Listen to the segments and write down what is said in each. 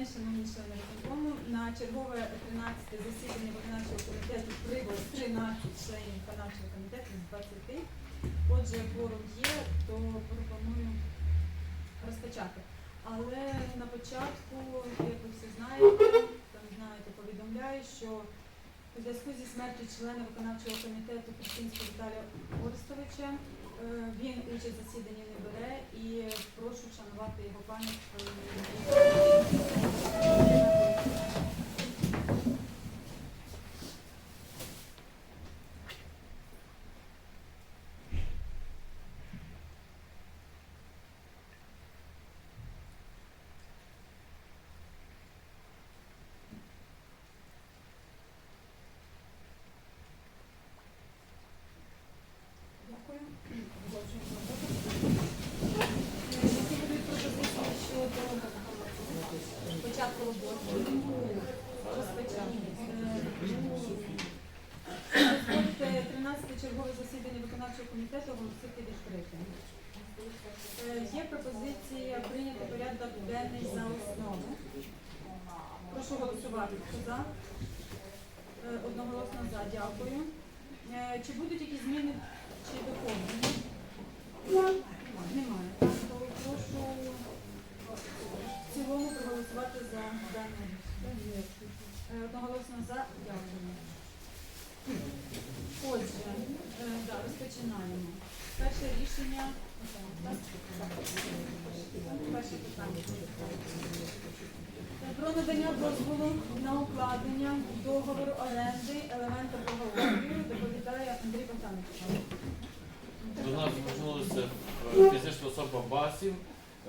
день, шановні виконкому. На чергове 13 засідання виконавчого комітету прибув 13 членів виконавчого комітету з 20. Отже, форум є, то пропоную розпочати. Але на початку, як ви всі знаєте, там знаєте, повідомляю, що у зв'язку зі смертю члена виконавчого комітету Кристинського Віталія Орестовича він участь в засіданні не бере і прошу вшанувати його пам'ять. Дякую. Продовжуємо роботу. Які будуть пропозиції щодо початку роботи? Розпочати. Е, Дозвольте 13 чергове засідання виконавчого комітету оголосити відкритим. Е, Є пропозиція прийняти порядок денний за основу. Прошу голосувати. Хто за? Е, Одноголосно за. Дякую. Е, Чи будуть якісь зміни чи доповнення? Немає. Так, то прошу в цілому проголосувати за дане. Одноголосно за. Дякую. Отже, е, да, розпочинаємо. Перше рішення. Перше питання. Про надання дозволу на укладення договору оренди елемента благоустрою доповідає Андрій Богданович. До нас звернулася е, фізична особа Басів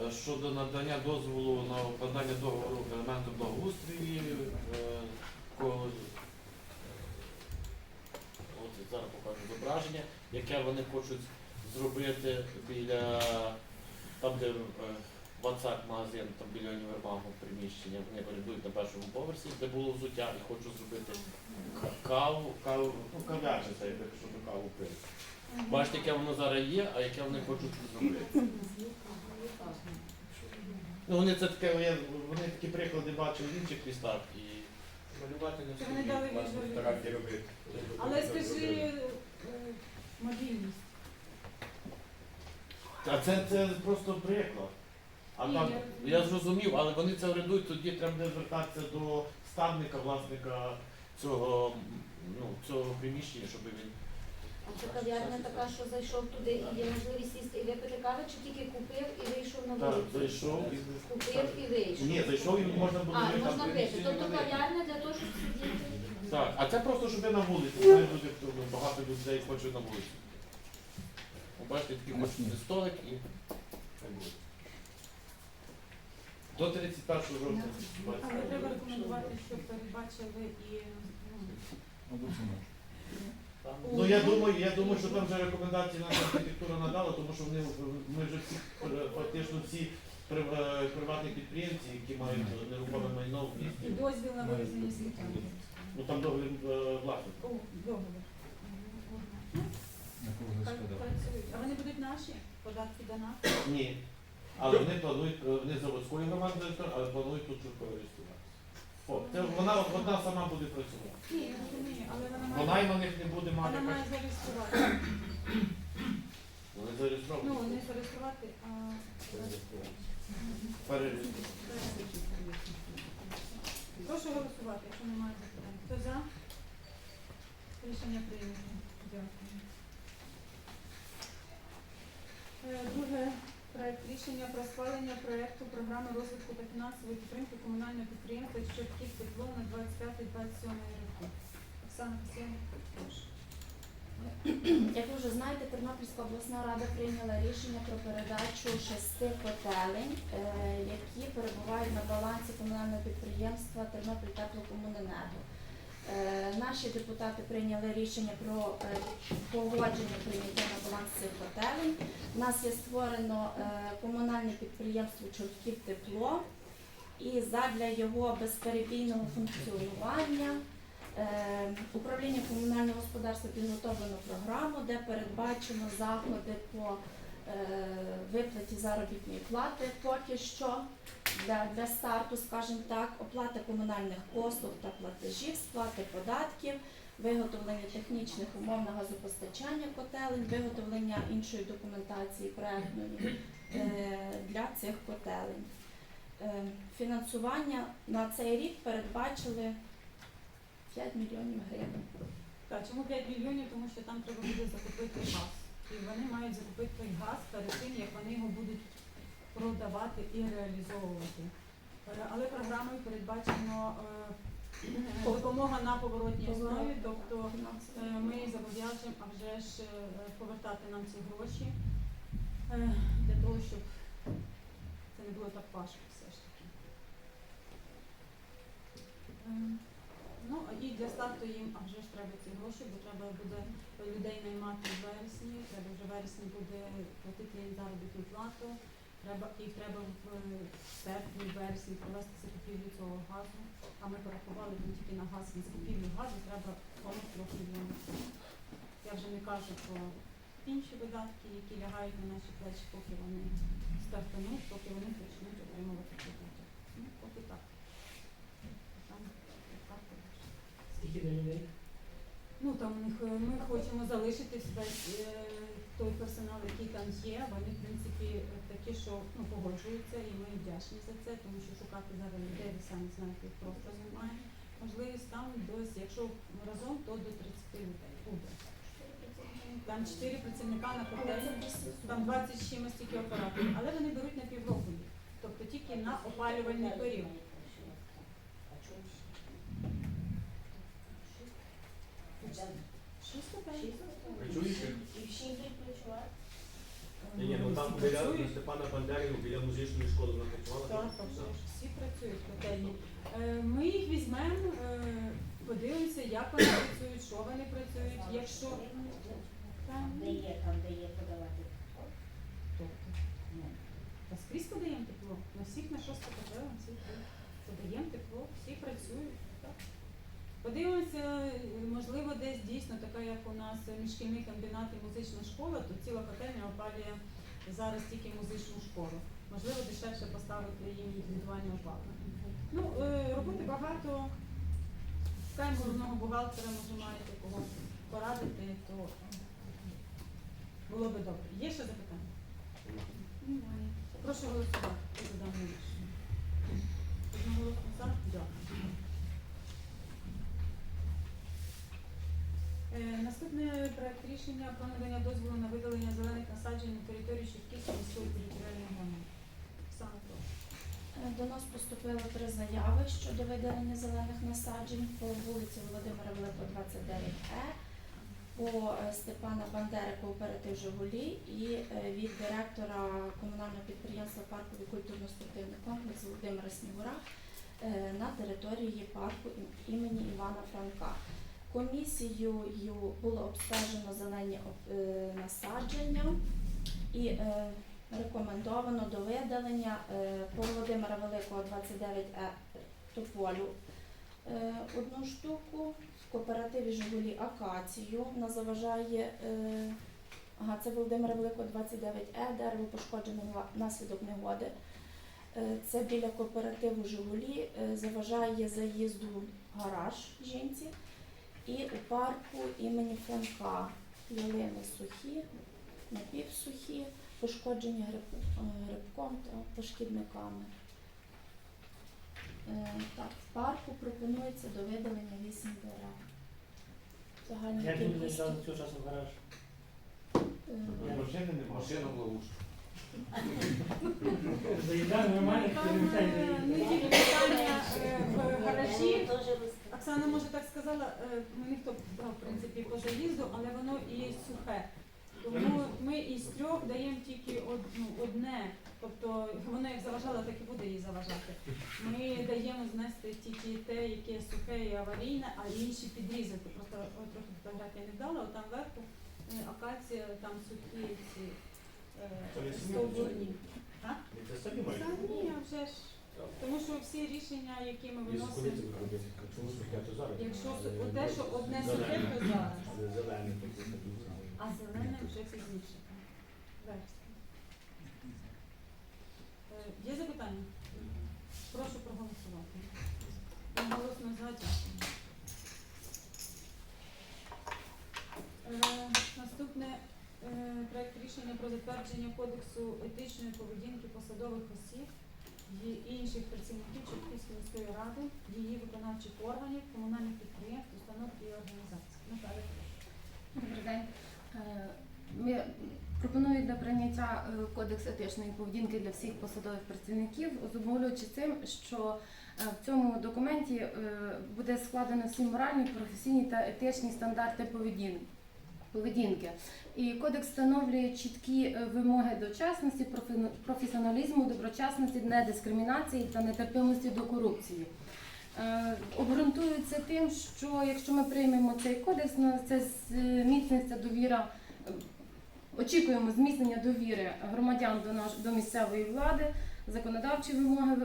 е, щодо надання дозволу на укладання договору елементу благоустрої. Зараз покажу зображення, яке вони хочуть зробити біля там, де е, Вацак магазин, там біля універмагу приміщення, вони орендують на першому поверсі, де було взуття, і хочуть зробити каву, каву, ну кав'ярня, це якби щоб каву пити. Бачите, яке воно зараз є, а яке вони хочуть зробити. Ну, вони це таке, вони такі приклади бачили в інших містах і малювати на Це вони дали встигли, власне, відповідь. старанки робити. Але скажи е, мобільність. А це, це просто приклад. А Ні, там, я- я зрозумів, але вони це орендують, тоді треба буде звертатися до ставника, власника цього, ну, цього приміщення, щоб він. А це кав'ярня така, що зайшов туди і є можливість сісти і випити кави, чи тільки купив і вийшов на Так, вулицю? зайшов і. Купив і вийшов. Ні, зайшов і можна було А, вже там можна пити. приміщення Тобто велике. кав'ярня для того, щоб сидіти. Так, а це просто, щоб я на вулиці. Знаєш, люди, хто ну, багато людей хочуть на вулиці. Ви Бачите, такий хочуть столик і хай буде. До 31 жовтня. Але треба рекомендувати, щоб передбачили і ну, Ну я думаю, я думаю, що там вже рекомендації наша архітектура надала, тому що вони ми вже всі фактично всі е, приватні підприємці, які мають нерухоме майно в місті. дозвіл на вивезення сміття. Ну там договір е, працюють. А вони будуть наші? Податки до нас? Ні. Але вони планують, е, вони заводської громади, але планують тут реєструватися. О, це вона одна сама буде працювати. Ні, я розумію, але вона Вона й на них не буде мати. вона має зареєструвати. Вони зареєстровані. Ну, не зареєструвати, а Перереєстровані. Прошу голосувати, якщо немає запитань. Хто за? Рішення прийнято. Дякую. Е, Друге проект рішення про схвалення проекту програми розвитку та фінансової підтримки комунального підприємства Чортків тепло на 25-27 роки. Оксана. Як ви вже знаєте, Тернопільська обласна рада прийняла рішення про передачу шести котелень, е, які перебувають на балансі комунального підприємства Тернопіль теплокомуненерго. Е, Наші депутати прийняли рішення про е, погодження прийняття на баланс цих котелень. У нас є створено е, комунальне підприємство Чортків тепло, і задля його безперебійного функціонування Управління комунального господарства підготовлено програму, де передбачено заходи по виплаті заробітної плати поки що. Для, для старту, скажімо так, оплата комунальних послуг та платежів, сплати податків, виготовлення технічних умов на газопостачання котелень, виготовлення іншої документації проектної е, для цих котелень. Е, Фінансування на цей рік передбачили 5 мільйонів гривень. Так, чому 5 мільйонів? Тому що там треба буде закупити газ. І вони мають закупити газ перед тим, як вони його будуть продавати і реалізовувати. Е, Але програмою передбачено е, допомога на поворотній основі, тобто Е, Ми зобов'яжемо, а вже ж повертати нам ці гроші для того, щоб це не було так важко все ж таки. Ну, і для старту їм, а вже ж треба ці гроші, бо треба буде людей наймати в вересні, треба вже в вересні буде платити їм заробітну плату, треба, і треба в е, серпні, в вересні провести закупівлю цього газу. А ми порахували тільки на газ на закупівлю газу треба понад 3 мільйонів. Я вже не кажу про інші видатки, які лягають на наші плечі, поки вони стартануть, поки вони почнуть отримувати прибуток. Ну, поки так. Там. Скільки до людей? Ну там е, ми хочемо залишити весь е, той персонал, який там є. Вони в принципі такі, що ну погоджуються, і ми вдячні за це, тому що шукати зараз людей, ви самі знаєте, їх просто немає. Можливість там десь, якщо разом, то до 30 людей буде. Там 4 працівника на котельні, там 20 з чимось тільки операторів, але вони беруть на півроку їх, тобто тільки на опалювальний період. Шість котелень. Працюєш? Всі. Ні, ні, ну там біля працюють. Степана Бандеріна, біля музичної школи вона працювала. Так, так, так, всі працюють в котельні. Е, Ми їх візьмемо, е, подивимося, як вони працюють, що вони працюють. Якщо там, Де є, там, де є подавати. Ну, та скрізь подаємо тепло, на всіх на шосту котелень, всіх подаємо тепло, всі працюють. Подивимося, можливо, десь дійсно така, як у нас міжшкільний комбінат і музична школа, то ціла котельня опалює зараз тільки музичну школу. Можливо, дешевше поставити їм індивідуальне опалення. Ну, е, роботи багато. Шукаємо головного бухгалтера, може маєте кого порадити, то було би добре. Є ще запитання? Немає. Прошу голосувати. Одноголосно за? Дякую. Е, Наступний проект рішення про надання дозволу на видалення зелених насаджень на території Шевківської міської територіальної громади. Оксана, прошу. Е, До нас поступили три заяви щодо видалення зелених насаджень по вулиці Володимира Великого, 29Е, по е, Степана Бандери кооператив Жигулі і е, від директора комунального підприємства парковий культурно-спортивний комплекс Володимира Снігура е, на території парку імені Івана Франка. Комісією було обстежено зелені е, насадження і е, рекомендовано до видалення е, по Володимира Великого 29 е тополю е, одну штуку, в кооперативі Жигулі Акацію вона заважає. Е, ага, це Володимира Великого 29 е дерево пошкоджене вна- внаслідок негоди. Е, Це біля кооперативу Жигулі е, заважає заїзду в гараж жінці. І у парку імені Франка ялини сухі, напівсухі, пошкоджені е, грибком та шкідниками. Е, Так, в парку пропонується до видалення 8 дерев. Загальна кількість. цього часу гараж? е, Машини нема. Машина в ловушку. Заїдали нормально, Там не тільки питання в гаражі. Оксана може так сказала, е, ми ніхто брав в принципі по заїзду, але воно і сухе. Тому ми із трьох даємо тільки од- ну, одне. Тобто воно як заважало, так і буде їй заважати. Ми даємо знести тільки те, яке сухе і аварійне, а інші підрізати. Просто от трохи фотографія не вдала, от там вверху е, акація, там сухі ці е, стовбурні. Ні, вже ж. Тому що всі рішення, які ми виносимо, якщо те, що одне суттє, то зараз. А зелене вже пізніше. Е, є запитання? Прошу проголосувати. Голосно задя. Е, наступне е, проєкт рішення про затвердження кодексу етичної поведінки посадових осіб інших працівників Чортківської міської ради, її виконавчих органів, комунальних підприємств, установ і організацій. Наталя. Добрий день. Е, Ми пропоную для прийняття е, кодекс етичної поведінки для всіх посадових працівників, зумовлюючи цим, що е, в цьому документі буде складено всі моральні, професійні та етичні стандарти поведін- поведінки. І кодекс встановлює чіткі е, вимоги до чесності, професіоналізму, доброчесності, недискримінації та нетерпимості до корупції. Е, Обґрунтується тим, що якщо ми приймемо цей кодекс, це зміцниться довіра. е, Очікуємо зміцнення довіри громадян до наш до місцевої влади, законодавчі вимоги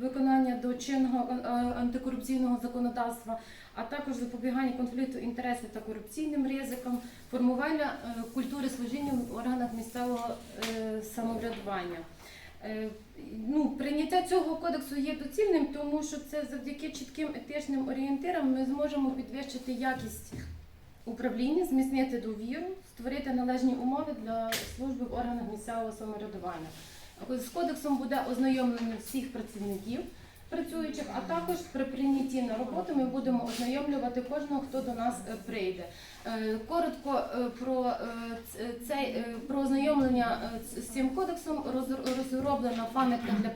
виконання до чинного е, антикорупційного законодавства, а також запобігання конфлікту інтересів та корупційним ризикам, формування е, культури служіння в органах місцевого е, самоврядування. Е, Ну, прийняття цього кодексу є доцільним, тому що це завдяки чітким етичним орієнтирам ми зможемо підвищити якість управління, зміцнити довіру, створити належні умови для служби в органах місцевого самоврядування. З кодексом буде ознайомлення всіх працівників працюючих, а також при прийнятті на роботу ми будемо ознайомлювати кожного, хто до нас е, прийде. Е, Коротко е, про цей про ознайомлення з- цим кодексом розроблена пам'ятка для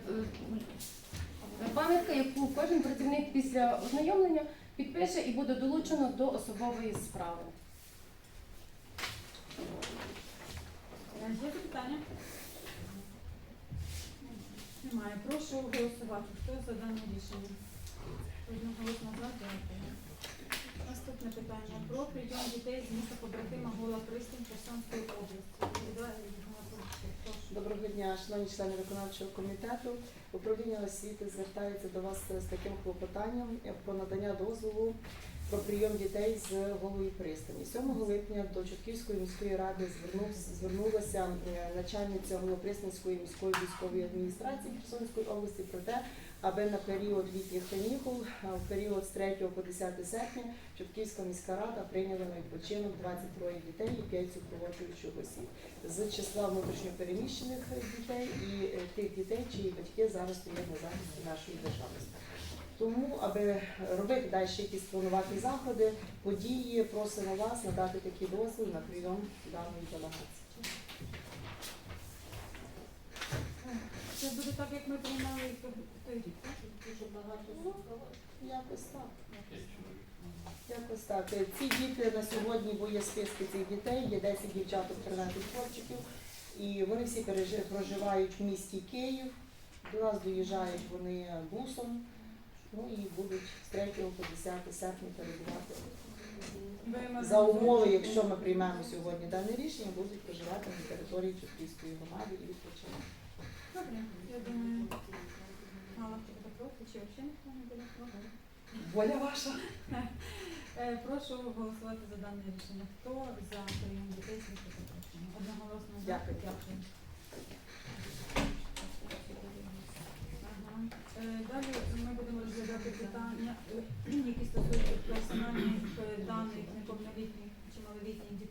пам'ятка, яку кожен працівник після ознайомлення підпише і буде долучено до особової справи. Є запитання? Немає. Прошу голосувати. Хто за дане рішення? Одноголосно за. Дякую. Наступне питання про прийом дітей з міста побратима Гола Пристань Херсонської області. Доброго дня, шановні члени виконавчого комітету. Управління освіти звертається до вас з таким клопотанням про надання дозволу про прийом дітей з голої пристані. 7 липня до Чортківської міської ради звернулася е, начальниця Голопристанської міської військової адміністрації Херсонської області про те, аби на період літніх канікул, в період з 3 по 10 серпня, Чортківська міська рада прийняла на відпочинок 23 дітей і 5 супроводжуючих осіб з числа внутрішньопереміщених дітей і е, тих дітей, чиї батьки зараз стоять на захисті нашої державності. Тому, аби робити далі якісь планувати заходи, події, просимо вас надати такий дозвіл на прийом даної делегації. Це буде так, як ми приймали той рік. Дуже багато якось так. Якось так. Ці діти на сьогодні, бо є списки цих дітей, є 10 дівчаток, 13 хлопчиків, і вони всі проживають в місті Київ. До нас доїжджають вони бусом, ну і будуть з 3 по 10 серпня перебувати. За умови, якщо ми приймемо сьогодні дане рішення, будуть проживати на території Чортківської громади і відпочивати. Добре, я думаю, мало хто чи взагалі. Воля ваша. Е, прошу голосувати за дане рішення. Хто за прийом дітей з? Одноголосно за. Дякую. Дякую. Е, далі ми будемо розглянути питання, е, ну, які стосуються персональних е, даних неповнолітніх чи малолітніх дітей.